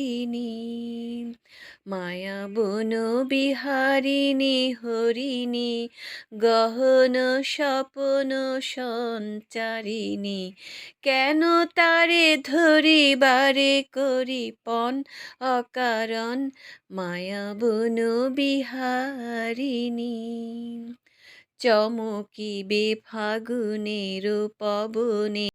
হরিণী মায়াবন বিহারিণী, হরিণী, গহন স্বপন সঞ্চারিণী, কেন তারে ধরিবারে করি পণ অকারণ মায়াবন বিহারিণী, চমকিবে ফাগুনের পবনে